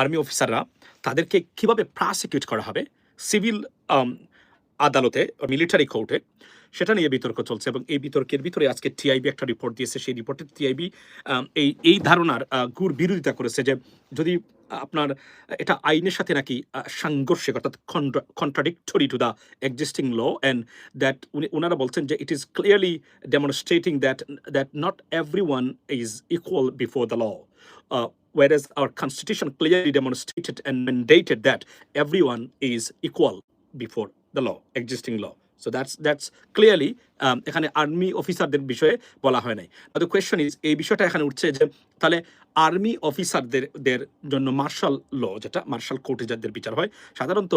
Army অফিসাররা তাদেরকে কীভাবে প্রসিকিউট করা হবে? সিভিল আদালতে মিলিটারি কোর্টে সেটা নিয়ে বিতর্ক চলছে এবং এই বিতর্কের ভিতরে আজকে টিআইবি একটা রিপোর্ট দিয়েছে। সেই রিপোর্টে টিআইবি এই এই ধারণার গুর বিরোধিতা করেছে যে যদি আপনার, এটা আইনের সাথে নাকি সাংঘর্ষিক অর্থাৎ contradictory to the existing law and that উনি ওনারা বলছেন যে it is clearly demonstrating that that not every one is equal before the law whereas our constitution clearly demonstrated and mandated that everyone is equal before the law, existing law. So that's that's clearly um, এখানে army অফিসারদের বিষয়ে বলা হয় নাই the question is এই বিষয়টা এখানে উঠছে যে তাহলে আর্মি অফিসারদের দের জন্য মার্শাল ল যেটা মার্শাল কোর্টে যাদের বিচার হয় সাধারণত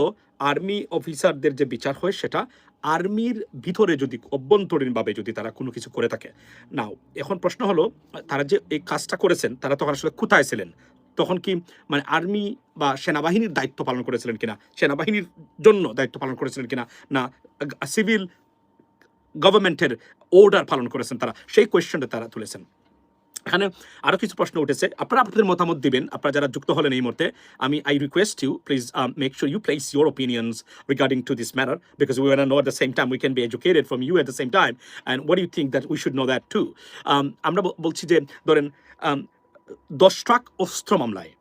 আর্মি অফিসারদের যে বিচার হয় সেটা আর্মির ভিতরে যদি, অভ্যন্তরীণভাবে যদি তারা কোনো কিছু করে থাকে। নাও এখন প্রশ্ন হলো, তারা যে এই কাজটা করেছেন, তারা তখন আসলে কোথায় ছিলেন? তখন কি মানে আর্মি বা সেনাবাহিনীর দায়িত্ব পালন করেছিলেন কিনা? সেনাবাহিনীর জন্য দায়িত্ব পালন করেছিলেন কিনা? না সিভিল গভর্নমেন্টের অর্ডার পালন করেছেন তারা? সেই কোয়েশ্চনটা তারা তুলেছেন। এখানে আরও কিছু প্রশ্ন উঠেছে। আপনারা আপনাদের মতামত দিবেন। আপনারা যারা যুক্ত হলেন এই মুহূর্তে আমি I request you please make sure you place your opinions regarding to this matter because we are no same time we can be educated from you at the same time and what do you think that we should know that too? Um, আমরা বলছি যে ধরেন um, দশ truck অস্ত্র মামলায়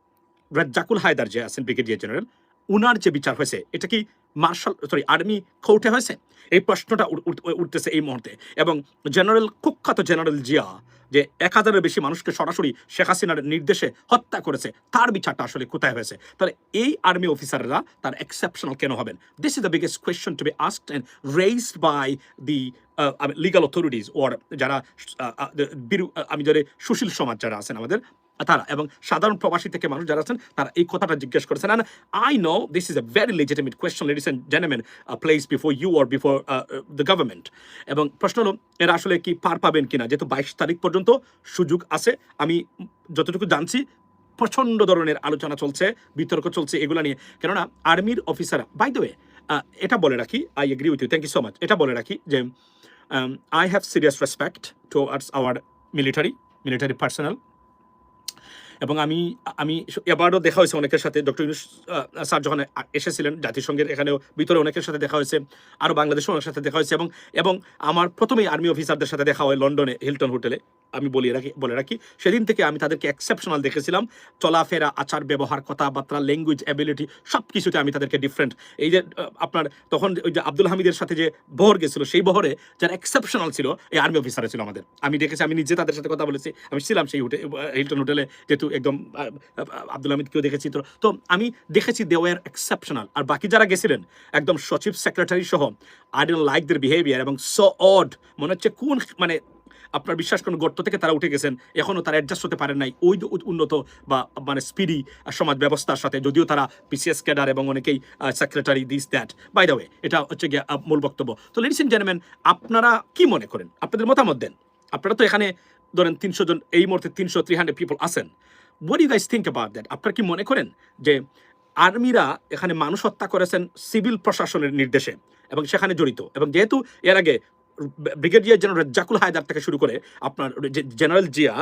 রাজ্জাকুল হায়দার যে আছেন brigadier general উনার যে বিচার হয়েছে, এটা কি মার্শাল সরি আর্মি কোর্টে হয়েছে? এই প্রশ্নটা উঠ- উঠ- উঠতেছে এই মুহূর্তে। এবং জেনারেল, কুখ্যাত জেনারেল জিয়া, যে এক হাজারের বেশি মানুষকে সরাসরি শেখ হাসিনার নির্দেশে হত্যা করেছে, তার বিচারটা আসলে কোথায় হয়েছে? তাহলে এই আর্মি অফিসাররা তার এক্সেপশনাল কেন হবেন? This is the biggest question to be asked and raised by the legal authorities or যারা আমি যারা সুশীল সমাজ যারা আছেন আমাদের তারা এবং সাধারণ প্রবাসী থেকে মানুষ যারা আছেন তারা এই কথাটা জিজ্ঞেস করেছেন। And I know this is a very legitimate question uh, placed before you or before uh, uh, the government. এবং প্রশ্ন হলো এরা আসলে কি পার পাবেন কিনা? যেহেতু বাইশ তারিখ পর্যন্ত সুযোগ আছে আমি যতটুকু জানছি প্রচণ্ড ধরনের আলোচনা চলছে বিতর্ক চলছে এগুলো নিয়ে। কেননা আর্মির অফিসার বাই দ্য ওয়ে এটা বলে রাখি I agree with you thank you so much এটা বলে রাখি যে I have serious respect to our military military personnel এবং আমি আমি এবারও দেখা হয়েছে অনেকের সাথে। ডক্টর ইউনুস স্যার যখন এসেছিলেন জাতিসংঘের, এখানেও ভিতরে অনেকের সাথে দেখা হয়েছে। আরও বাংলাদেশেও অনেকের সাথে দেখা হয়েছে এবং এবং আমার প্রথমেই আর্মি অফিসারদের সাথে দেখা হয় লন্ডনে, হিলটন হোটেলে। আমি বলি রাখি, বলে রাখি, সেদিন থেকে আমি তাদেরকে এক্সেপশনাল দেখেছিলাম। চলাফেরা, আচার, ব্যবহার, কথাবার্তা ল্যাঙ্গুয়েজ অ্যাবিলিটি সব কিছুতে আমি তাদেরকে ডিফারেন্ট এই যে আপনার তখন ওই যে আব্দুল হামিদের সাথে যে বহর গেছিল, সেই বহরে যারা এক্সেপশনাল ছিল, এই আর্মি অফিসারে ছিল আমাদের। আমি দেখেছি, আমি নিজে তাদের সাথে কথা বলেছি। আমি ছিলাম সেই হোটেল হিলটন হোটেলে, যেহেতু একদম আহ, আহ, আব্দুল হামিদকেও দেখেছি। তো তো আমি দেখেছি দে ওয়ার এক্সেপশনাল আর বাকি যারা গেছিলেন একদম সচিব সেক্রেটারি সহ I don't like their behaviour এবং সো অড মনে হচ্ছে কোন মানে আপনার বিশ্বাস করুন গর্ত থেকে তারা উঠে গেছেন এখনও তারা অ্যাডজাস্ট হতে পারেন নাই। ওই উন্নত বা মানে স্পিডি সমাজ ব্যবস্থার সাথে। যদিও তারা পিসিএস ক্যাডার এবং অনেকেই secretary this that by the way এটা হচ্ছে গিয়ে মূল বক্তব্য। তো লেডিস এন্ড জেন্টলম্যান আপনারা কি মনে করেন? আপনাদের মতামত দেন। আপনারা তো এখানে ধরেন তিনশো জন এই মুহূর্তে তিনশো থ্রি হান্ড্রেড পিপল আছেন। Do you guys think about that? আপনারা কি মনে করেন যে আর্মিরা এখানে মানুষ হত্যা করেছেন সিভিল প্রশাসনের নির্দেশে এবং সেখানে জড়িত? এবং যেহেতু এর আগে ব্রিগেডিয়ার জেনারেল জাকুল হায়দার থেকে শুরু করে আপনার জেনারেল জিয়া,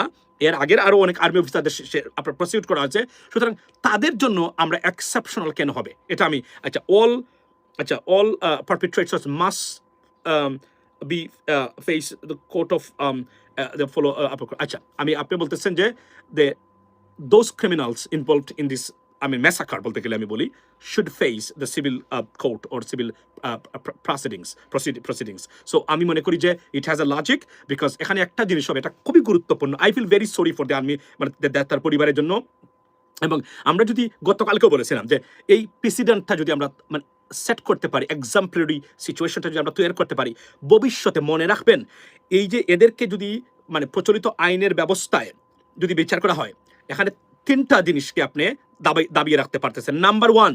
এর আগের আরও অনেক আর্মি অফিসারদের আপনার প্রসিকিউট করা আছে সুতরাং তাদের জন্য আমরা এক্সেপশনাল কেন হবে? এটা আমি আচ্ছা অল আচ্ছা all perpetrators must be face the court of follow আচ্ছা আমি, আপনি বলতেছেন যে দে those criminals involved in this I mean massacre বলতে গেলে আমি বলি should face the civil uh, court or civil uh, pr- proceedings proceed, proceedings. So আমি মনে করি যে it has a logic because এখানে একটা জিনিস হবে এটা খুবই গুরুত্বপূর্ণ। I feel very sorry for the army মানে তার পরিবারের জন্য। এবং আমরা যদি গতকালকেও বলেছিলাম যে এই প্রেসিডেন্টটা যদি আমরা মানে সেট করতে পারি এক্সাম্পলারি সিচুয়েশনটা যদি আমরা তৈরি করতে পারি ভবিষ্যতে মনে রাখবেন এই যে এদেরকে যদি মানে প্রচলিত আইনের ব্যবস্থায় যদি বিচার করা হয় এখানে তিনটা জিনিসকে আপনি দাবি, দাবিয়ে রাখতে পারতেছেন। নাম্বার ওয়ান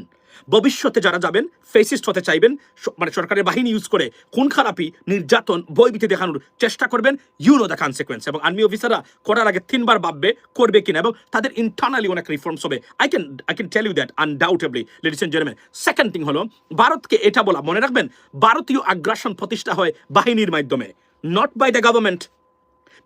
ভবিষ্যতে যারা যাবেন ফেসিস্ট হতে চাইবেন মানে সরকারের বাহিনী ইউজ করে খুন খারাপি, নির্যাতন, ভয়ভীতি দেখানোর চেষ্টা করবেন ইউ নো দ্য কনসিকুয়েন্স এবং আর্মি অফিসাররা করার আগে তিনবার ভাববে, করবে কিনা এবং তাদের ইন্টারনালি অনেক রিফর্মস হবে। I can I can tell you that undoubtedly ladies and gentleman second thing হলো, ভারতকে এটা বলা, মনে রাখবেন, ভারতীয় আগ্রাসন প্রতিষ্ঠা হয় বাহিনীর মাধ্যমে not by the government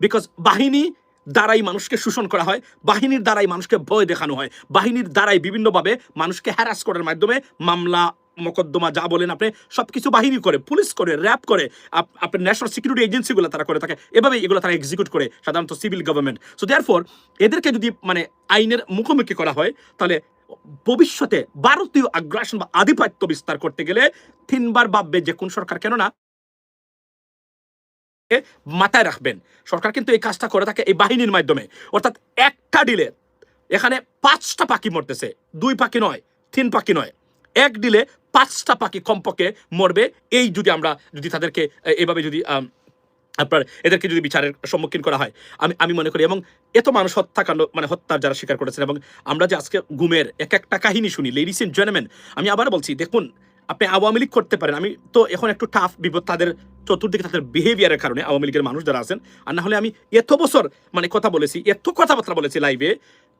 because বাহিনী দ্বারাই মানুষকে শোষণ করা হয়, বাহিনীর দ্বারাই মানুষকে ভয় দেখানো হয়। বাহিনীর দ্বারাই বিভিন্নভাবে মানুষকে হ্যারাস করার মাধ্যমে মামলা, মকদ্দমা, যা বলেন আপনি, সবকিছু বাহিনী করে, পুলিশ করে র্যাব করে, আপ- আপনার ন্যাশনাল সিকিউরিটি এজেন্সিগুলো তারা করে থাকে এভাবে এগুলো তারা এক্সিকিউট করে, সাধারণত সিভিল গভর্নমেন্ট সো দেয়ার এদেরকে যদি মানে আইনের মুখোমুখি করা হয়, তাহলে ভবিষ্যতে ভারতীয় আগ্রাসন বা আধিপত্য বিস্তার করতে গেলে তিনবার ভাববে যে কোন সরকার কেন না মাথায় রাখবেন। সরকার কিন্তু এই কাজটা করে থাকে এই বাহিনীর মাধ্যমে। অর্থাৎ একটা ডিলে, এখানে পাঁচটা পাখি মরতেছে। দুই পাখি নয়, তিন পাখি নয়। এক ডিলে পাঁচটা পাখি কমপক্ষে মরবে। এই যদি আমরা যদি তাদেরকে এভাবে যদি আপনার এদেরকে যদি বিচারের সম্মুখীন করা হয়, আমি আমি মনে করি, এবং এত মানুষ হত্যাকাণ্ড মানে হত্যার যারা স্বীকার করেছেন, এবং আমরা যে আজকে গুমের এক একটা কাহিনী শুনি লেডিস এন্ড জেন্টলম্যান আমি আবার বলছি, দেখুন আপনি আওয়ামী লীগ করতে পারেন। আমি তো এখন একটু টাফ বিপদ তাদের চতুর্দিকে তাদের বিহেভিয়ারের কারণে আওয়ামী লীগের মানুষ যারা আছেন, আর না হলে আমি এত বছর মানে কথা বলেছি, এত কথাবার্তা বলেছি লাইভে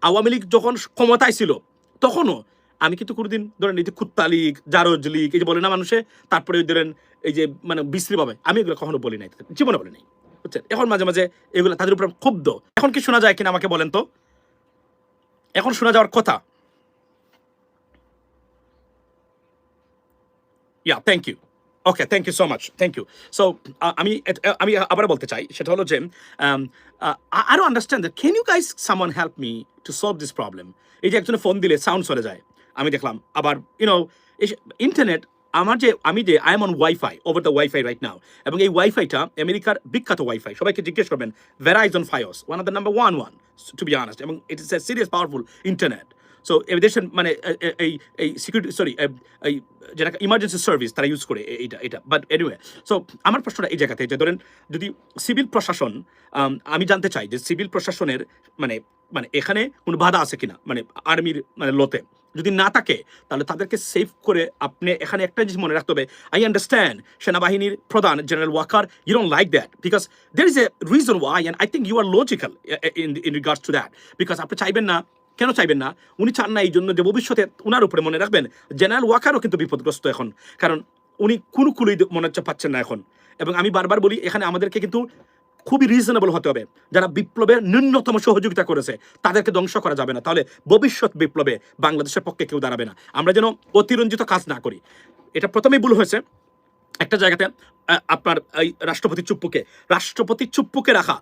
আওয়ামী লীগ যখন ক্ষমতায় ছিল, তখনও আমি কিন্তু কোনোদিন ধরেন এই যে কুত্তা লীগ, জারজ লীগ, এই যে বলে না মানুষে, তারপরে ধরেন এই যে মানে বিশ্রীভাবে আমি এগুলো কখনো বলি নাই, জীবনে বলি নাই, বুঝছেন? এখন মাঝে মাঝে এগুলো তাদের উপর ক্ষুব্ধ। এখন কি শোনা যায় কিনা আমাকে বলেন তো? এখন শোনা যাওয়ার কথা। Yeah thank you okay thank you so much thank you so আমি আমি আবার বলতে চাই, সেটা হলো যে don't understand can you guys someone help me to solve this problem এই যে একজনে ফোন দিলে সাউন্ড চলে যায়। আমি দেখলাম, আবার ইউনো ইন্টারনেট আমার যে, আমি যে I am on wifi over the wifi right now এবং এই ওয়াইফাইটা আমেরিকার বিখ্যাত ওয়াইফাই সবাইকে জিজ্ঞেস করবেন Verizon Fios one of the number one one to be honest এবং it is a serious powerful internet so দেশের মানে এই এই সিকিউরিটি সরি এই, যেটা ইমার্জেন্সি সার্ভিস তারা ইউজ করে এইটা এটা বাট এনিওয়ে সো আমার প্রশ্নটা এই জায়গাতে যে ধরেন, যদি সিভিল প্রশাসন, আমি জানতে চাই যে সিভিল প্রশাসনের মানে মানে এখানে কোনো বাধা আছে কিনা? মানে আর্মির মানে লোতে যদি না থাকে, তাহলে তাদেরকে সেভ করে আপনি এখানে একটা জিনিস মনে রাখতে হবে। আই আন্ডারস্ট্যান্ড সেনাবাহিনীর প্রধান general Waker you don't like that because there is a reason why and I think you are logical in in regards to that because আপনি চাইবেন না কেন চাইবেন না? উনি চান না এই জন্য যে ভবিষ্যতে উনার উপরে মনে রাখবেন। জেনারেল ওয়াকারও কিন্তু বিপদগ্রস্ত এখন। কারণ উনি কোনো কুলই মনে হচ্ছে পাচ্ছেন না এখন। এবং আমি বারবার বলি, এখানে আমাদেরকে কিন্তু খুবই রিজনেবল হতে হবে। যারা বিপ্লবের ন্যূনতম সহযোগিতা করেছে, তাদেরকে ধ্বংস করা যাবে না। তাহলে ভবিষ্যৎ বিপ্লবে বাংলাদেশের পক্ষে কেউ দাঁড়াবে না। আমরা যেন অতিরঞ্জিত কাজ না করি। এটা প্রথমেই ভুল হয়েছে। একটা জায়গাতে আপনার এই রাষ্ট্রপতি চুপ্পুকে রাষ্ট্রপতি চুপ্পুকে রাখা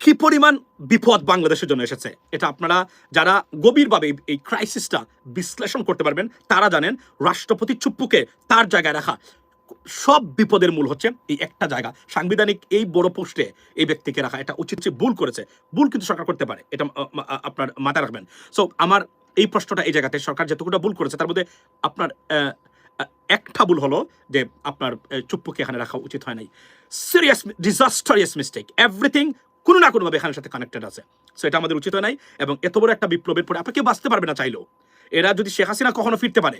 কি পরিমাণ বিপদ বাংলাদেশের জন্য এসেছে? এটা আপনারা যারা গভীরভাবে এই- ক্রাইসিসটা বিশ্লেষণ করতে পারবেন, তারা জানেন রাষ্ট্রপতি চুপ্পুকে তার জায়গায় রাখা সব বিপদের মূল হচ্ছে এই একটা জায়গা। সাংবিধানিক এই বড় পোস্টে এই ব্যক্তিকে রাখা, এটা উচিত ভুল করেছে। ভুল কিন্তু সরকার করতে পারে, এটা আপনার মাথায় রাখবেন। সো আমার এই প্রশ্নটা এই জায়গাতে, সরকার যতটুকু ভুল করেছে, তার মধ্যে আপনার একটা ভুল হলো যে আপনার চুপ্পুকে এখানে রাখা উচিত হয় নাই। সিরিয়াস ডিজাস্টারিয়াস মিস্টেক এভরিথিং কোনো না কোনোভাবে এখানের সাথে কানেক্টেড আছে। সো এটা আমাদের উচিত নাই এবং এত বড় একটা বিপ্লবের পরে আপনাকে বাঁচতে পারবে না চাইলেও। এরা যদি শেখ হাসিনা কখনো ফিরতে পারে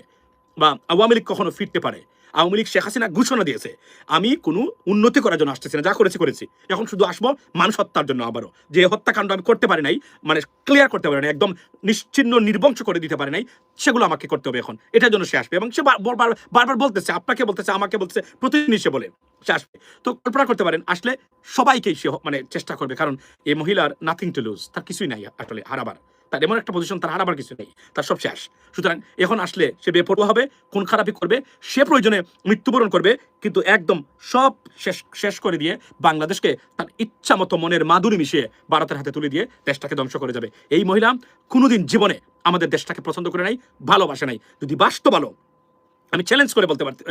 বা আওয়ামী লীগ কখনো ফিরতে পারে আওয়ামী লীগ শেখ হাসিনা ঘোষণা দিয়েছে। আমি কোনো উন্নতি করার জন্য আসতেছি না, যা করেছি করেছি। এখন শুধু আসব মানুষ হত্যার জন্য আবারও। যে হত্যাকাণ্ড আমি করতে পারি নাই মানে ক্লিয়ার করতে পারি নাই, একদম নিশ্চিন্ন, নির্বংশ করে দিতে পারি নাই, সেগুলো আমাকে করতে হবে এখন। এটার জন্য সে আসবে এবং সে বার- বার- বারবার বলতেছে, আপনাকে বলতেছে, আমাকে বলতেছে, প্রতিদিনই সে বলে, সে আসবে। তো কল্পনা করতে পারেন, আসলে সবাইকেই সে মানে চেষ্টা করবে, কারণ এই মহিলার নাথিং টু লুজ তার কিছুই নাই আসলে, হারাবার। তার এমন একটা পজিশন তার হারাবার কিছু নেই, তার সব শেষ। সুতরাং এখন আসলে সে বেপরোয়া হবে কোন খারাপি করবে, সে প্রয়োজনে মৃত্যুবরণ করবে, কিন্তু একদম সব শেষ শেষ করে দিয়ে বাংলাদেশকে তার ইচ্ছা মতো মনের মাধুরী মিশিয়ে ভারতের হাতে তুলে দিয়ে দেশটাকে ধ্বংস করে যাবে। এই মহিলা কোনোদিন জীবনে আমাদের দেশটাকে পছন্দ করে নাই, ভালোবাসে নাই। যদি বাস্তব ভালো, আমি চ্যালেঞ্জ করে বলতে পারতে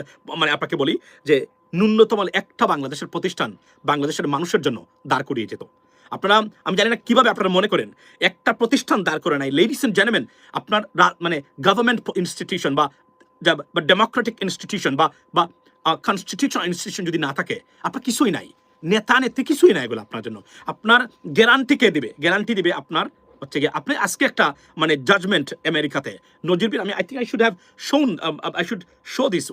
মানে আপনাকে বলি যে ন্যূনতম একটা বাংলাদেশের প্রতিষ্ঠান বাংলাদেশের মানুষের জন্য দাঁড় করিয়ে যেত। আপনারা, আমি জানি না কীভাবে আপনারা মনে করেন, একটা প্রতিষ্ঠান দাঁড় করে নাই। লেডিস অ্যান্ড জেন্টলম্যান আপনার মানে গভর্নমেন্ট ইনস্টিটিউশন বা ডেমোক্রেটিক ইনস্টিটিউশন বা বা কনস্টিটিউশনাল ইনস্টিটিউশন যদি না থাকে, আপনার কিছুই নাই। নেতা নেত্রী কিছুই নাই এগুলো আপনার জন্য। আপনার গ্যারান্টি কে দিবে? গ্যারান্টি দিবে আপনার হচ্ছে গিয়ে, আপনি আজকে একটা মানে জাজমেন্ট আমেরিকাতে নজিরবির আমি I think I should have shown I should show this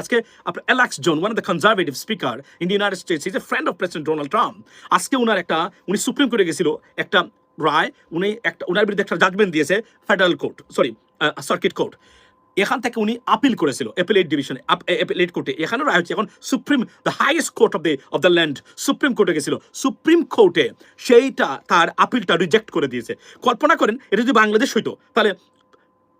আজকে আপনার Alex Jones one of the conservative speaker in the United States is a friend of president Donald Trump আজকে ওনার একটা, উনি সুপ্রিম কোর্টে গেছিল, একটা রায়, উনি একটা ওনার বিরুদ্ধে একটা জাজমেন্ট দিয়েছে federal court sorry circuit court এখান থেকে উনি আপিল করেছিল অ্যাপিলেট ডিভিশনে অ্যাপিলেট কোর্টে এখানেও রায় হচ্ছে এখন supreme the highest court of the of the land supreme কোর্টে গেছিল। সুপ্রিম কোর্টে সেইটা তার আপিলটা রিজেক্ট করে দিয়েছে। কল্পনা করেন, এটা যদি বাংলাদেশ হইতো, তাহলে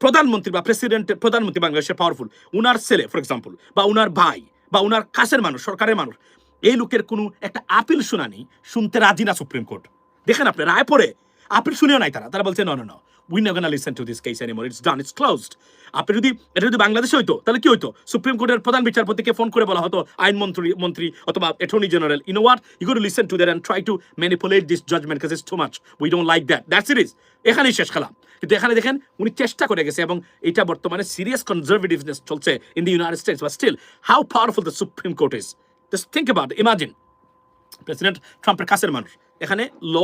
প্রধানমন্ত্রী বা প্রেসিডেন্ট প্রধানমন্ত্রী বাংলাদেশের পাওয়ারফুল উনার ছেলে ফর এক্সাম্পল বা উনার ভাই, বা উনার কাছের মানুষ, সরকারের মানুষ, এই লোকের কোনো একটা আপিল শুনানি শুনতে রাজি না সুপ্রিম কোর্ট দেখেন আপনি, রায় পরে আপিল শুনেও নাই তারা। তারা বলছে ন ন উই না gonna listen to this case anymore it's done it's closed আপনি যদি এটা যদি বাংলাদেশে হইতো, তাহলে কি হইতো? সুপ্রিম কোর্টের প্রধান বিচারপতিকে ফোন করে বলা হতো, আইন মন্ত্রী মন্ত্রী অথবা attorney general in what you got listen to that and try to manipulate this judgement কাজ is too much we don't like that that's it is এখানেই শেষ খেলা। কিন্তু এখানে দেখেন, উনি চেষ্টা করে গেছে এবং এটা বর্তমানে সিরিয়াস কনজারভেটিভনেস চলছে in the United States but still how powerful the supreme court is just think about imagine president ট্রাম্পের কাছের মানুষ। এখানে law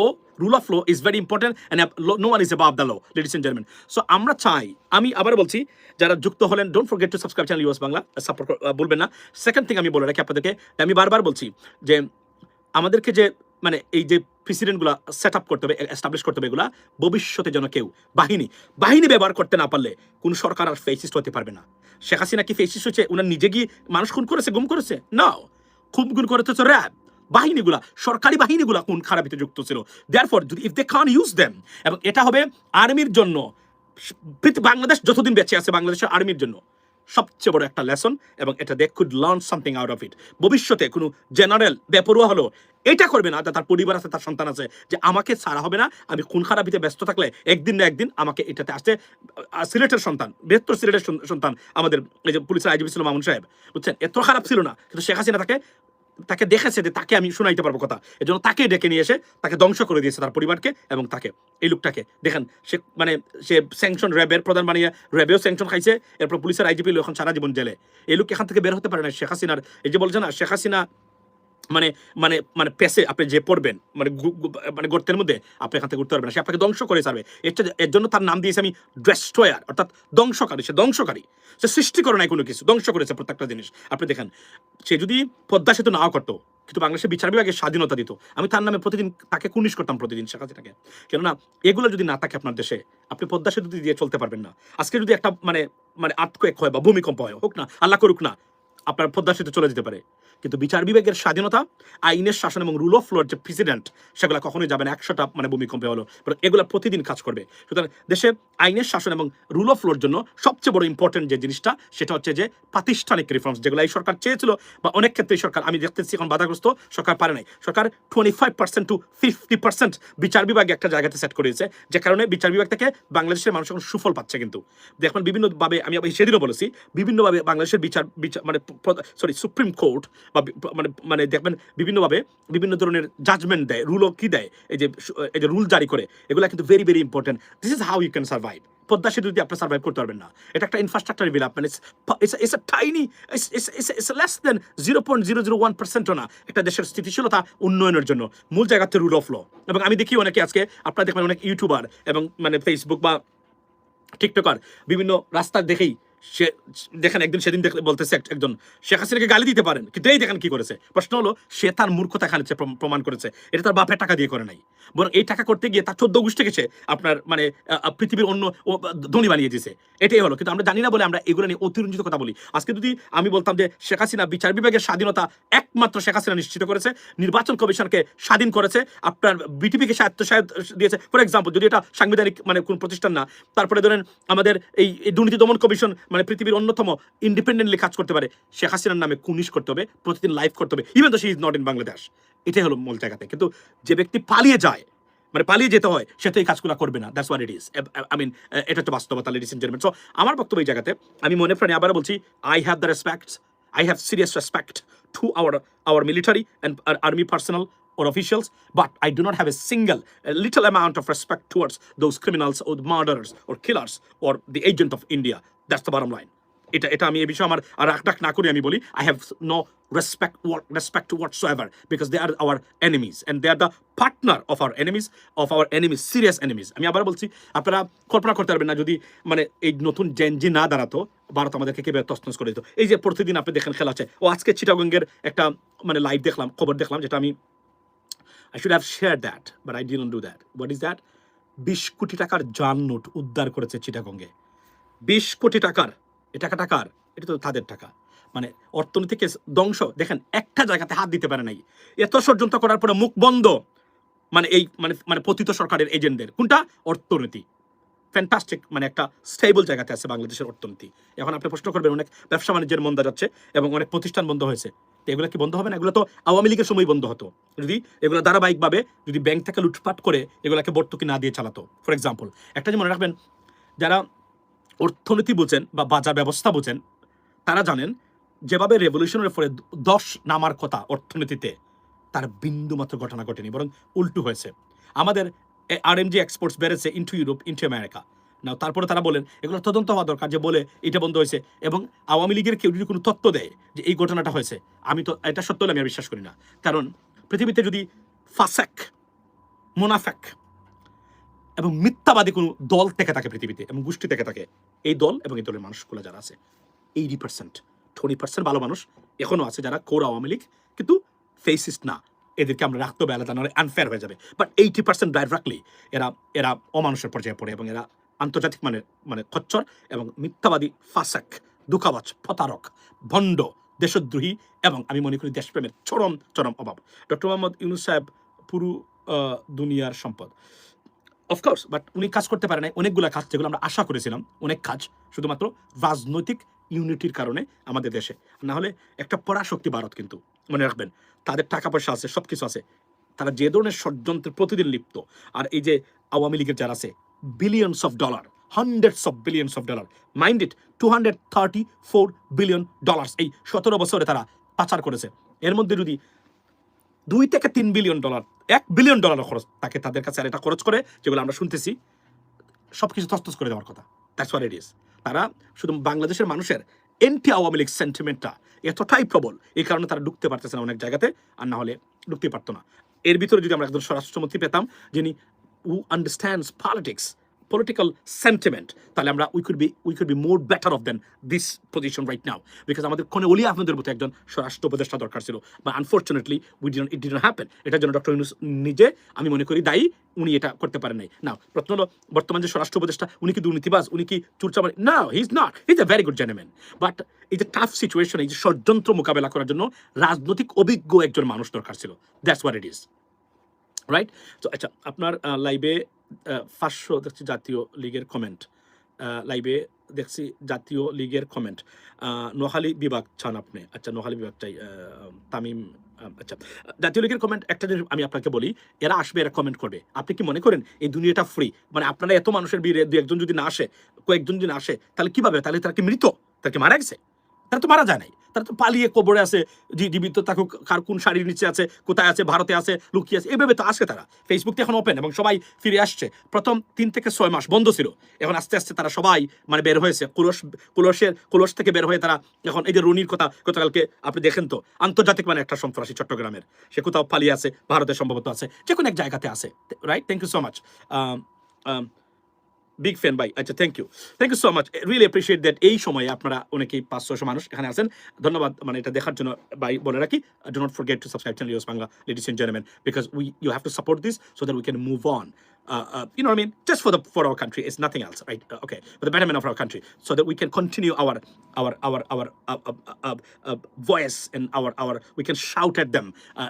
rule of law is very important and no one is above the law ladies and gentleman so আমরা চাই, আমি আবার বলছি, যারা যুক্ত হলেন don't forget to subscribe channel US Bangla support বলবেন না। সেকেন্ড থিং আমি বলে রাখি আপনাদেরকে আমি বারবার বলছি যে আমাদেরকে যে মানে এই যে প্রেসিডেন্টগুলো সেট আপ করতে হবে এস্টাবলিশ করতে হবে এগুলা, ভবিষ্যতে যেন কেউ, বাহিনী বাহিনী ব্যবহার করতে না পারলে কোন সরকার আর ফেসিস্ট হতে পারবে না। শেখ হাসিনা কি ফেসিস্ট হচ্ছে ওনার নিজে গিয়ে মানুষ খুন করেছে, গুম করেছে? না খুব গুণ করেছে র্যাব বাহিনীগুলা, সরকারি বাহিনীগুলা কোন খারাপিতে যুক্ত ছিল। দেয়ার যদি ইফ দে কান ইউজ দেম এবং এটা হবে আর্মির জন্য বাংলাদেশ যতদিন বেঁচে আছে, বাংলাদেশের আর্মির জন্য সবচেয়ে বড় একটা লেসন এবং এটা they could learn something out of it ভবিষ্যতে কোনো জেনারেল বেপরুয়া হলো, এটা করবে না তার পরিবার আছে, তার সন্তান আছে, যে আমাকে ছাড়া হবে না, আমি খুন খারাপিতে ব্যস্ত থাকলে একদিন না একদিন আমাকে এটাতে আসতে সিলেটের সন্তান, বৃহত্তর সিলেটের সন্তান আমাদের, এই যে পুলিশের আইজিপি ছিল মামুন সাহেব, বুঝছেন? এত খারাপ ছিল না, কিন্তু শেখ হাসিনা তাকে তাকে দেখেছে যে তাকে আমি শোনাইতে পারব কথা। এজন্য তাকে ডেকে নিয়ে এসে তাকে ধ্বংস করে দিয়েছে তার পরিবারকে এবং তাকে। এই লোকটাকে, দেখেন, সে মানে সে স্যাংশন র্যাবের প্রধান বানিয়ে র্যাবেও স্যাংশন খাইছে, এরপর পুলিশের আইজিপি এখন সারা জীবন জেলে। এই লোক এখান থেকে বের হতে পারে না শেখ হাসিনার এই যে বলছে না, শেখ হাসিনা মানে মানে মানে পেসে আপনি যে পড়বেন মানে মানে গর্তের মধ্যে আপনি এখান থেকে উঠতে পারবেন সে আপনাকে ধ্বংস করে ছাড়বে। এটা এর জন্য তার নাম দিয়েছে আমি ড্রেস্ট্রয়ার, অর্থাৎ ধ্বংসকারী। সে ধ্বংসকারী। সে সৃষ্টি করে নাই কোনো কিছু, ধ্বংস করেছে প্রত্যেকটা জিনিস। আপনি দেখেন, সে যদি পদ্মা সেতু নাও করতো, কিন্তু বাংলাদেশের বিচার বিভাগের স্বাধীনতা দিত। আমি তার নামে প্রতিদিন তাকে কুনিশ করতাম প্রতিদিন শেখ হাসিনাকে। কেননা, এগুলো যদি না থাকে আপনার দেশে, আপনি পদ্মা সেতু দিয়ে চলতে পারবেন না। আজকে যদি একটা মানে মানে আর্থকোয়েক হয় বা ভূমিকম্প হয়, হোক না, আল্লাহ করুক না আপনার পদ্মা চলে যেতে পারে। কিন্তু বিচার বিভাগের স্বাধীনতা, আইনের শাসন এবং রুল অফ লর যে প্রেসিডেন্ট সেগুলো কখনোই যাবে না। একশোটা মানে ভূমিকম্পে হলো। এগুলো প্রতিদিন কাজ করবে। সুতরাং দেশে আইনের শাসন এবং রুল অফ লর জন্য সবচেয়ে বড় ইম্পর্টেন্ট যে জিনিসটা, সেটা হচ্ছে যে প্রাতিষ্ঠানিক রিফর্মস যেগুলো এই সরকার চেয়েছিল বা অনেক ক্ষেত্রে সরকার, আমি দেখতেছি এখন বাধাগ্রস্ত, সরকার পারে নাই। সরকার twenty five percent to fifty percent বিচার বিভাগে একটা জায়গাতে সেট করেছে, যে কারণে বিচার বিভাগ থেকে বাংলাদেশের মানুষ এখন সুফল পাচ্ছে কিন্তু। দেখবেন বিভিন্নভাবে, আমি সেদিনও বলেছি, বিভিন্নভাবে বাংলাদেশের বিচার বিচার মানে সরি সুপ্রিম কোর্ট বা মানে মানে দেখবেন বিভিন্নভাবে বিভিন্ন ধরনের জাজমেন্ট দেয় রুলও কি দেয়? এই যে এই যে রুল জারি করে, এগুলো কিন্তু very very important this is how you can survive Padma Setu যদি আপনি সার্ভাইভ করতে পারবেন না। এটা একটা infrastructure development it's a tiny it's less than zero point zero zero one পার্সেন্টও না একটা দেশের স্থিতিশীলতা উন্নয়নের জন্য। মূল জায়গাতে রুল অফ ল এবং আমি দেখি অনেকে আজকে, আপনারা দেখবেন অনেক ইউটিউবার এবং মানে ফেসবুক বা টিকটকার বিভিন্ন রাস্তা দেখেই সে, দেখেন একদিন সেদিন দেখলে বলতেছে একজন, শেখ হাসিনাকে গালি দিতে পারেন, কিন্তু এই দেখেন কি করেছে? প্রশ্ন হলো, সে তার মূর্খতা খানিছে প্রমাণ করেছে। এটা তার বাপের টাকা দিয়ে করে নাই। বরং এই টাকা করতে গিয়ে তার চোদ্দ গোষ্ঠী গেছে, আপনার মানে পৃথিবীর অন্য ধনী বানিয়ে দিয়েছে এটাই হলো। কিন্তু আমরা জানি না বলে আমরা এগুলো নিয়ে অতিরঞ্জিত কথা বলি। আজকে যদি আমি বলতাম যে শেখ হাসিনা বিচার বিভাগের স্বাধীনতা একমাত্র শেখ হাসিনা নিশ্চিত করেছে, নির্বাচন কমিশনকে স্বাধীন করেছে, আপনার বিটিপিকে স্বায়ত্তশায়ত দিয়েছে। ফর এক্সাম্পল, যদি এটা সাংবিধানিক মানে কোন প্রতিষ্ঠান না, তারপরে ধরেন আমাদের এই দুর্নীতি দমন কমিশন মানে পৃথিবীর অন্যতম ইন্ডিপেন্ডেন্টলি কাজ করতে পারে। শেখ হাসিনার নামে কুনিশ করতে হবে প্রতিদিন লাইভ করতে হবে ইভেন তো she is not in Bangladesh এটাই হলো মূল জায়গাতে। কিন্তু যে ব্যক্তি পালিয়ে যায় মানে পালিয়ে যেতে হয় সে তো এই কাজগুলো করবে না। That's what it is I mean এটা তো বাস্তবতা লেডিস এন্ড জেন্টলম্যান সো আমার বক্তব্য এই জায়গাতে আমি মনে প্রাণে আবার বলছি I have the respect I have serious respect to our our military our army personnel or officials, but I do not have a single, a little amount of respect towards those criminals or murderers or killers the agent of India. That's the bottom line. এটা এটা আমি এই বিষয়ে আমার আর রাগটাক না করে আমি বলি I have no respect respect whatsoever because they are our enemies and they are the partner of our enemies of our enemies serious enemies আমি আবার বলছি, আপনারা কল্পনা করতে পারবেন না, যদি মানে এই নতুন জেনজি না দাঁড়াতো, ভারত আমাদেরকে কেবে তসনস করে দিত। এই যে প্রতিদিন আপনি দেখেন খেলা আছে ও আজকে চিটাগঙ্গের একটা মানে লাইভ দেখলাম, খবর দেখলাম, যেটা আমি I should have share that but I didn't do that what is that বিশ কোটি টাকার জাল নোট উদ্ধার করেছে চিটাগঙ্গে বিশ কোটি টাকার, এ টাকাটা কার? এটা তো তাদের টাকা। মানে অর্থনীতিকে ধ্বংস, দেখেন, একটা জায়গাতে হাত দিতে পারে নাই। এত ষড়যন্ত্র করার পরে মুখ বন্ধ। মানে এই মানে মানে পতিত সরকারের এজেন্টদের। কোনটা? অর্থনীতি। ফ্যান্টাস্টিক মানে একটা স্টেবল জায়গাতে আছে বাংলাদেশের অর্থনীতি। এখন আপনি প্রশ্ন করবেন, অনেক ব্যবসা বাণিজ্যের মন্দা যাচ্ছে এবং অনেক প্রতিষ্ঠান বন্ধ হয়েছে। তো এগুলো কি বন্ধ হবে না? এগুলো তো আওয়ামী লীগের সময় বন্ধ হতো। যদি এগুলো ধারাবাহিকভাবে যদি ব্যাংক থেকে লুটপাট করে এগুলোকে ভর্তুকি না দিয়ে চালাতো। ফর এক্সাম্পল একটা যে মনে রাখবেন, যারা অর্থনীতি বোঝেন বা বাজার ব্যবস্থা বোঝেন, তারা জানেন যেভাবে রেভলিউশনের ফলে দশ নামার কথা অর্থনীতিতে, তার বিন্দু মাত্র ঘটনা ঘটেনি, বরং উল্টো হয়েছে। আমাদের আর এম জি এক্সপোর্টস বেড়েছে ইন্টু ইউরোপ ইন্টু আমেরিকা না তারপরে তারা বলেন, এগুলো তদন্ত হওয়া দরকার যে বলে এটা বন্ধ হয়েছে এবং আওয়ামী লীগের কেউ যদি কোনো তত্ত্ব দেয় যে এই ঘটনাটা হয়েছে, আমি তো, এটা সত্য হলে আমি বিশ্বাস করি না। কারণ পৃথিবীতে যদি ফাসাক, মোনাফেক এবং মিথ্যাবাদী কোনো দল থেকে থাকে পৃথিবীতে এবং গোষ্ঠী থেকে থাকে। এই দল এবং এই দলের মানুষগুলো যারা আছে এইটি পার্সেন্ট টোয়েন্টি পার্সেন্ট ভালো মানুষ এখনও আছে যারা কোর আওয়ামী লীগ, কিন্তু ফেসিস্ট না। এদেরকে আমরা রাখতে হবে আলাদা নাহলে আনফেয়ার হয়ে যাবে। বাট এইটি পার্সেন্ট ডাইরেক্টলি এরা এরা অমানুষের পর্যায়ে পড়ে এবং এরা আন্তর্জাতিক মানে মানে খচ্চর এবং মিথ্যাবাদী ফাসাক দুকাবাজ প্রতারক, ভণ্ড, দেশদ্রোহী এবং আমি মনে করি দেশপ্রেমের চরম চরম অভাব। ডক্টর মোহাম্মদ ইউনুস সাহেব পুরো দুনিয়ার সম্পদ। অফকোর্স বাট উনি কাজ করতে পারে নাই। অনেকগুলো কাজ, যেগুলো আমরা আশা করেছিলাম, অনেক কাজ, শুধুমাত্র রাজনৈতিক ইউনিটির কারণে আমাদের দেশে। না হলে একটা পরাশক্তি ভারত কিন্তু, মনে রাখবেন, তাদের টাকা পয়সা আছে সব কিছু আছে। তারা যে ধরনের ষড়যন্ত্রে প্রতিদিন লিপ্ত। আর এই যে আওয়ামী লীগের যারা আছে billions of dollar hundreds of billions of dollar mind it two hundred thirty four billion dollars এই সতেরো বছরে তারা পাচার করেছে। এর মধ্যে যদি দুই থেকে তিন বিলিয়ন ডলার এক বিলিয়ন ডলার খরচ তাকে তাদের কাছে আর এটা খরচ করে, যেগুলো আমরা শুনতেছি সব কিছু তস্তস করে দেওয়ার কথা। দ্যাটস ওয়ার ইট ইজ তারা শুধু বাংলাদেশের মানুষের এন্টি আওয়ামী লীগ সেন্টিমেন্টটা এতটাই প্রবল, এই কারণে তারা ঢুকতে পারতেছে না অনেক জায়গাতে, আর না হলে ঢুকতে পারতো না। এর ভিতরে যদি আমরা একজন স্বরাষ্ট্রমন্ত্রী পেতাম, যিনি who understands politics political sentiment তাহলে আমরা we could be we could be more better off than this position right now because আমাদের কোনে অলি আহমেদের মতো একজন স্বরাষ্ট্র উপদেষ্টা দরকার ছিল। বা unfortunately we didn't it didn't happen এটার জন্য ডক্টর ইউনুস নিজে, আমি মনে করি দায়ী, উনি এটা করতে পারেন নাই। না প্রশ্ন হলো, বর্তমান যে স্বরাষ্ট্র উপদেষ্টা, উনি কি দুর্নীতিবাজ? উনি কি চুরচামারি না he is not he is a very good জেনেম্যান but এই যে টাফ সিচুয়েশন এই যে ষড়যন্ত্র মোকাবেলা করার জন্য রাজনৈতিক অভিজ্ঞ একজন মানুষ দরকার ছিল। That's what it is right তো আচ্ছা আপনার লাইভে পাঁচশো দেখছি জাতীয় লীগের কমেন্ট লাইভে দেখছি জাতীয় লীগের কমেন্ট নোহালি বিভাগ চান আপনি। আচ্ছা নোহালি বিভাগ চাই তামিম আচ্ছা। জাতীয় লীগের কমেন্ট একটা জিনিস আমি আপনাকে বলি, এরা আসবে, এরা কমেন্ট করবে। আপনি কি মনে করেন, এই দুনিয়াটা ফ্রি মানে আপনারা এত মানুষের ভিড়ে দু একজন যদি না আসে, কয়েকজন যদি না আসে, তাহলে কীভাবে? তাহলে তারা কি মৃত? তাকে মারা গেছে? তারা তো মারা যায় নাই। তারা তো পালিয়ে কবরে আছে জীবিত থাকুক, কার কোন শাড়ির নিচে আছে, কোথায় আছে, ভারতে আছে, লুকিয়ে আছে, এভাবে তো আসে তারা। ফেসবুক তো এখন ওপেন এবং সবাই ফিরে আসছে। প্রথম তিন থেকে ছয় মাস বন্ধ ছিল। এখন আস্তে আস্তে তারা সবাই মানে বের হয়েছে। কুলস, কুলসের, কুলস থেকে বের হয়ে তারা এখন এই যে রনির কথা গতকালকে আপনি দেখেন তো, আন্তর্জাতিক মানে একটা সন্ত্রাসী চট্টগ্রামের। সে কোথাও পালিয়ে আছে, ভারতে সম্ভবত আছে যে কোনো এক জায়গাতে আছে right thank you so much big fan ভাই আচ্ছা thank you thank you so much really appreciate that এই সময়ে আপনারা অনেকেই পাঁচ ছশো মানুষ এখানে আছেন। ধন্যবাদ মানে এটা দেখার জন্য ভাই বলে রাখি। Do not forget to subscribe channel use Bangla ladies and gentleman because we you have to support this so that we can move on uh, uh, you know what I mean? Just for the for our country, it's nothing else, right? Uh, okay, for the betterment of our country, so that we can continue our our our our uh, uh, uh, uh, voice and our our we can shout at them. Uh,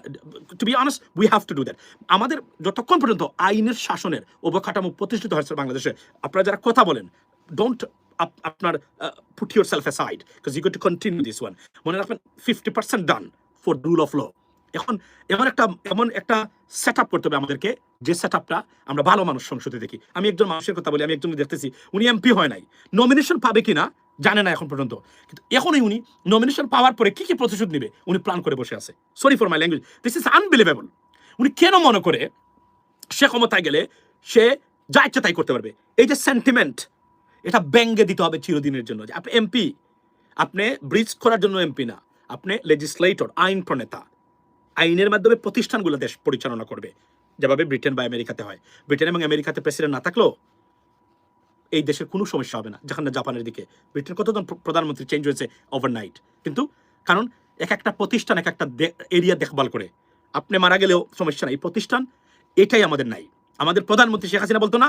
to be honest, we have to do that. আমাদের যতক্ষণ পর্যন্ত আইনের শাসনের অবকাঠামো প্রতিষ্ঠিত হয়েছে বাংলাদেশে আপনারা যারা কথা বলেন ডোন্ট আপনার put your self aside because you to continue this one মনে রাখবেন fifty percent done for rule of law এখন এমন একটা এমন একটা সেট আপ করতে হবে আমাদেরকে, যে সেট আপটা আমরা ভালো মানুষ সংসদে দেখি। আমি একজন মানুষের কথা বলি, আমি একজন দেখতেছি, উনি এমপি হয় নাই। নমিনেশন পাবে কিনা জানে না এখন পর্যন্ত। কিন্তু এখনই উনি নমিনেশন পাওয়ার পরে কি কি প্রতিশোধ নেবে, উনি প্ল্যান করে বসে আছে। Sorry for my language this is unbelievable উনি কেন মনে করে সে ক্ষমতায় গেলে সে যা ইচ্ছে তাই করতে পারবে? এই যে সেন্টিমেন্ট এটা ব্যঙ্গে দিতে হবে চিরদিনের জন্য। যে আপনি এমপি আপনি ব্রিজ করার জন্য এমপি না, আপনি লেজিসলেটর আইন প্রণেতা। আইনের মাধ্যমে প্রতিষ্ঠানগুলো দেশ পরিচালনা করবে। যেভাবে ব্রিটেন বা আমেরিকাতে হয়। ব্রিটেন এবং আমেরিকাতে প্রেসিডেন্ট না থাকলেও এই দেশের কোনো সমস্যা হবে না, যেখানে জাপানের দিকে। ব্রিটেন কতজন প্রধানমন্ত্রী চেঞ্জ হয়েছে ওভারনাইট কিন্তু কারণ এক একটা প্রতিষ্ঠান, এক একটা এরিয়া দেখভাল করে। আপনি মারা গেলেও সমস্যা নাই। প্রতিষ্ঠান এটাই আমাদের নাই। আমাদের প্রধানমন্ত্রী শেখ হাসিনা বলতো না,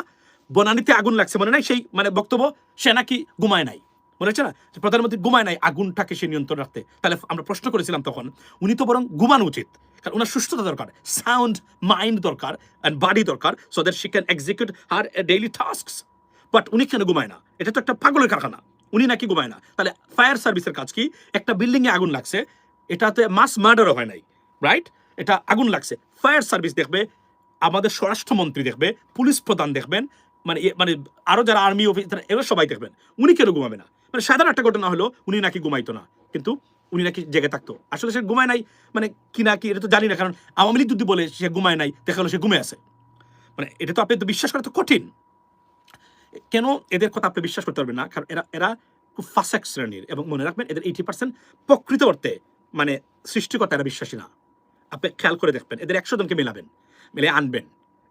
বনানীতে আগুন লাগছে মনে নাই? সেই মানে বক্তব্য সে নাকি ঘুমায় নাই। মনে হচ্ছে না প্রধানমন্ত্রী ঘুমায় নাই, আগুনটাকে সে নিয়ন্ত্রণ রাখতে। তাহলে আমরা প্রশ্ন করেছিলাম তখন, উনি তো বরং ঘুমানো উচিত। কারণ ওনার সুস্থতা দরকার সাউন্ড মাইন্ড দরকার অ্যান্ড বডি দরকার so that she can execute her daily tasks but উনি কেন ঘুমায় না? এটা তো একটা পাগলের কারখানা। উনি নাকি ঘুমায় না? তাহলে ফায়ার সার্ভিসের কাজ কি? একটা বিল্ডিং এ আগুন লাগছে, এটাতে মাস মার্ডারও হয় নাই রাইট এটা আগুন লাগছে। ফায়ার সার্ভিস দেখবে, আমাদের স্বরাষ্ট্রমন্ত্রী দেখবে, পুলিশ প্রধান দেখবেন মানে মানে আরও যারা আর্মি অফিসার এরা সবাই দেখবেন। উনি কেন ঘুমাবে না? মানে সাধারণ একটা ঘটনা হলো, উনি নাকি ঘুমাইতো না। কিন্তু উনি নাকি জেগে থাকতো। আসলে সে ঘুমায় নাই মানে কি না কি, এটা তো জানি না, কারণ আওয়ামী লীগ যদি বলে সে ঘুমায় নাই দেখা গেলো সে ঘুমে আছে। মানে এটা তো আপনি তো বিশ্বাস করা তো কঠিন। কেন এদের কথা আপনি বিশ্বাস করতে পারবেন না? কারণ এরা এরা খুব ফাঁসাক শ্রেণির এবং মনে রাখবেন এদের এইটি পার্সেন্ট প্রকৃত অর্থে মানে সৃষ্টিকর্তা এরা বিশ্বাসী না। আপনি খেয়াল করে দেখবেন, এদের একশো জনকে মেলাবেন, মিলে আনবেন।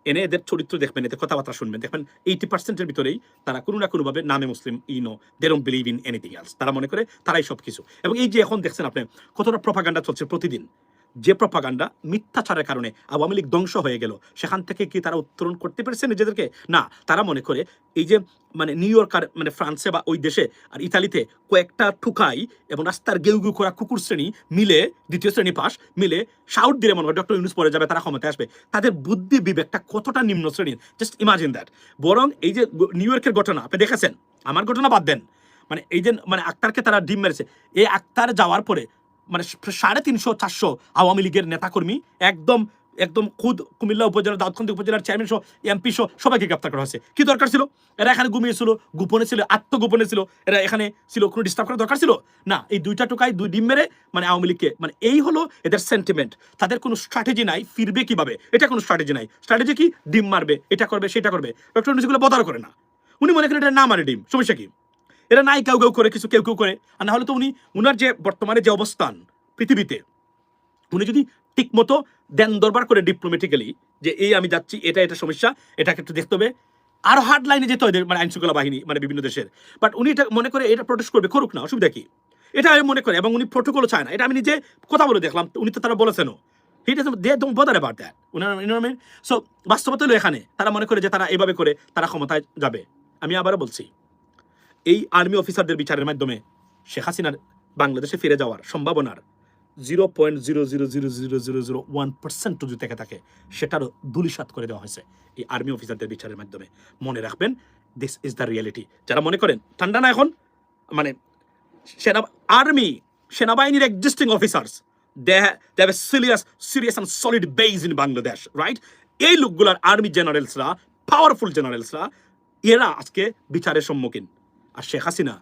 এনে এদের চরিত্র দেখবেন, এদের কথাবার্তা শুনবেন। দেখবেন এইটি পার্সেন্টের ভিতরেই তারা কোনো না কোনোভাবে নামে মুসলিম I know they don't believe in anything else তারা মনে করে তারাই সব কিছু এবং এই যে এখন দেখছেন আপনি, কতটা প্রপাগান্ডা চলছে প্রতিদিন। যে প্রপাগান্ডা মিথ্যাচারের কারণে আওয়ামী লীগ ধ্বংস হয়ে গেল, সেখান থেকে কি তারা উত্তরণ করতে পেরেছে নিজেদেরকে? না, তারা মনে করে এই যে মানে নিউ ইয়র্ক আর মানে ফ্রান্সে বা ওই দেশে আর ইতালিতে কয়েকটা ঠুকাই এবং রাস্তার গেউ গেউ করা কুকুর শ্রেণি মিলে, দ্বিতীয় শ্রেণি পাস, মিলে সাউট দিলে মনে হয় ডক্টর ইউনুস পরে যাবে, তারা ক্ষমতায় আসবে। তাদের বুদ্ধি বিবেকটা কতটা নিম্ন শ্রেণির? জাস্ট ইমাজিন দ্যাট বরং এই যে নিউ ইয়র্কের ঘটনা, আপনি দেখেছেন? আমার ঘটনা বাদ দেন। মানে এই যে মানে আক্তারকে তারা ডিম মেরেছে। এই আক্তার যাওয়ার পরে মানে সাড়ে তিনশো, চারশো আওয়ামী লীগের নেতাকর্মী একদম একদম খুদ কুমিল্লা উপজেলার দাউদকান্দি উপজেলার চেয়ারম্যান সহ এমপি সহ সবাইকে গ্রেপ্তার করা হয়েছে। কি দরকার ছিল? এরা এখানে ঘুমিয়েছিল, গোপনে ছিল, আত্মগোপনে ছিল, এরা এখানে ছিল, কোনো ডিস্টার্ব করার দরকার ছিল? না, এই দুইটা টোকায় দুই ডিম মেরে মানে আওয়ামী লীগকে মানে এই হলো এদের সেন্টিমেন্ট তাদের কোনো স্ট্র্যাটেজি নাই, ফিরবে কীভাবে? এটা কোনো স্ট্র্যাটেজি নাই। স্ট্র্যাটেজি কি? ডিম মারবে, এটা করবে, সেটা করবে। ডক্টর ইউনুসগুলো বদার করে না। উনি মনে করেন এটা না মারে ডিম, সমস্যা কি? এরা নাই কেউ কেউ করে, কিছু কেউ কেউ করে। আর না হলে তো উনি, উনার যে বর্তমানে যে অবস্থান পৃথিবীতে, উনি যদি ঠিক মতো দেন দরবার করে ডিপ্লোমেটিক্যালি যে এই আমি যাচ্ছি, এটা এটা সমস্যা, এটাকে একটু দেখতে হবে। আরও হার্ড লাইনে যেতে হয় মানে আইন শৃঙ্খলা বাহিনী মানে বিভিন্ন দেশের। বাট উনি এটা মনে করে এটা প্রোটেস্ট করবে, করুক না, অসুবিধা কি? এটা আমি মনে করে, এবং উনি প্রোটোকলও চায় না। এটা আমি নিজে কথা বলে দেখলাম উনি তো তারা বলেছেনও। He doesn't they don't bother about that উনার সো বাস্তবতা হলো এখানে, তারা মনে করে যে তারা এইভাবে করে, তারা ক্ষমতায় যাবে। আমি আবারও বলছি। এই আর্মি অফিসারদের বিচারের মাধ্যমে শেখ হাসিনার বাংলাদেশে ফিরে যাওয়ার সম্ভাবনার zero point zero zero zero zero zero zero one percent যদি থেকে থাকে, সেটারও দুলিশাত করে দেওয়া হয়েছে এই আর্মি অফিসারদের বিচারের মাধ্যমে। মনে রাখবেন দিস ইজ দ্য রিয়ালিটি যারা মনে করেন, ঠান্ডা না এখন মানে সেনা, আর্মি, সেনাবাহিনীর existing officers they serious serious and solid base in Bangladesh right এই লোকগুলার আর্মি জেনারেলসরা পাওয়ারফুল জেনারেলসরা এরা আজকে বিচারের সম্মুখীন। আর শেখ হাসিনা,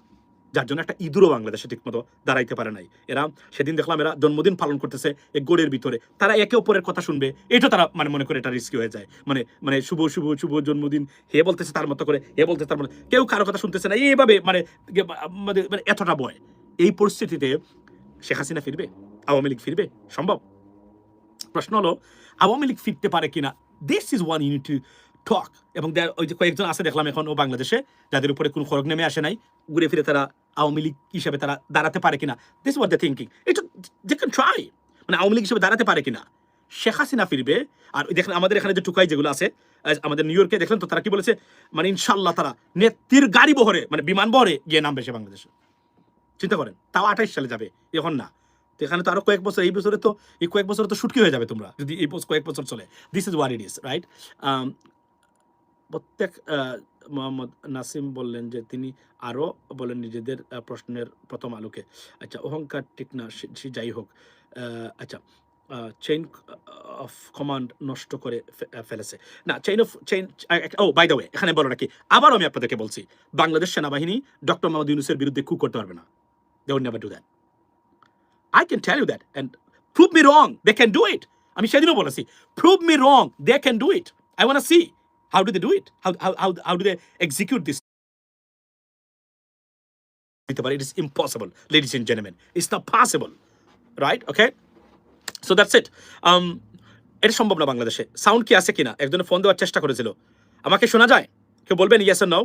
যার জন্য একটা ইঁদুরও বাংলাদেশে ঠিকমতো দাঁড়াইতে পারে নাই। এরা সেদিন দেখলাম এরা জন্মদিন পালন করতেছে এক গোড়ের ভিতরে। তারা একে অপরের কথা শুনবে, এটা তারা মানে মনে করে এটা রিস্কি হয়ে যায়। মানে মানে শুভ শুভ শুভ জন্মদিন, হে বলতেছে তার মতো করে, হে বলতেছে তার মতো কেউ কারও কথা শুনতেছে না, এইভাবে মানে মানে মানে এতটা বয় এই পরিস্থিতিতে শেখ হাসিনা ফিরবে? আওয়ামী লীগ ফিরবে? সম্ভব? প্রশ্ন হলো, আওয়ামী লীগ ফিরতে পারে কিনা? This is one unit talk এবং ওই যে কয়েকজন আছে দেখলাম এখন ও বাংলাদেশে, যাদের উপরে কোনো খরগ নেমে আসে নাই, ঘুরে ফিরে তারা আওয়ামী লীগ হিসেবে তারা দাঁড়াতে পারে কিনা। দিস ওয়াট দ্য থিঙ্কিং এটা দে ক্যান ট্রাই মানে আওয়ামী লীগ হিসেবে দাঁড়াতে পারে কিনা। শেখ হাসিনা ফিরবে, আর দেখেন আমাদের এখানে যে টুকাই যেগুলো আছে আমাদের নিউ ইয়র্কে দেখলেন তো তারা কি বলেছে? মানে ইনশাল্লাহ তারা নেত্রীর গাড়ি বহরে মানে বিমান বহরে গিয়ে নামবে সে বাংলাদেশে। চিন্তা করেন, তাও আঠাইশ সালে যাবে এখন না। তো এখানে তো আরও কয়েক বছর, এই বছরে তো, এই কয়েক বছরে তো শুটকি হয়ে যাবে তোমরা, যদি এই কয়েক বছর চলে। This is war it is right প্রত্যেক মোহাম্মদ নাসিম বললেন যে তিনি আরও বলেন নিজেদের প্রশ্নের প্রথম আলোকে। আচ্ছা অহংকার ঠিক না, সে যাই হোক। আচ্ছা চেইন অফ কমান্ড নষ্ট করে ফেলেছে। না চেইন অফ চেইন ও বাই দ্য ওয়ে এখানে বলো নাকি? আবার আমি আপনাদেরকে বলছি, বাংলাদেশ সেনাবাহিনী ডক্টর মোহাম্মদ ইউনুসের বিরুদ্ধে কু করতে পারবে না। They would never do that I can tell you that and prove me wrong they can do it আমি সেদিনও বলেছি prove me wrong they can do it I want see How do they do it? How, how, how, how do they execute this? It is impossible, ladies and gentlemen. It's not possible. Right? Okay? So that's it. Um, এটা সম্ভব না বাংলাদেশে sound কি আছে কিনা একজনে phone দেওয়ার চেষ্টা করেছিল আমাকে শোনা যায় কেউ বলবেন yes no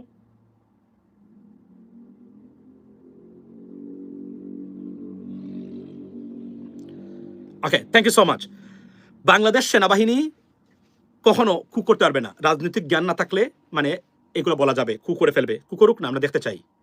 okay thank you so much Bangladesh সেনাবাহিনী কখনো কু করতে পারবে না। রাজনৈতিক জ্ঞান না থাকলে মানে এগুলো বলা যাবে, কু করে ফেলবে। কু করুক না, আমরা দেখতে চাই।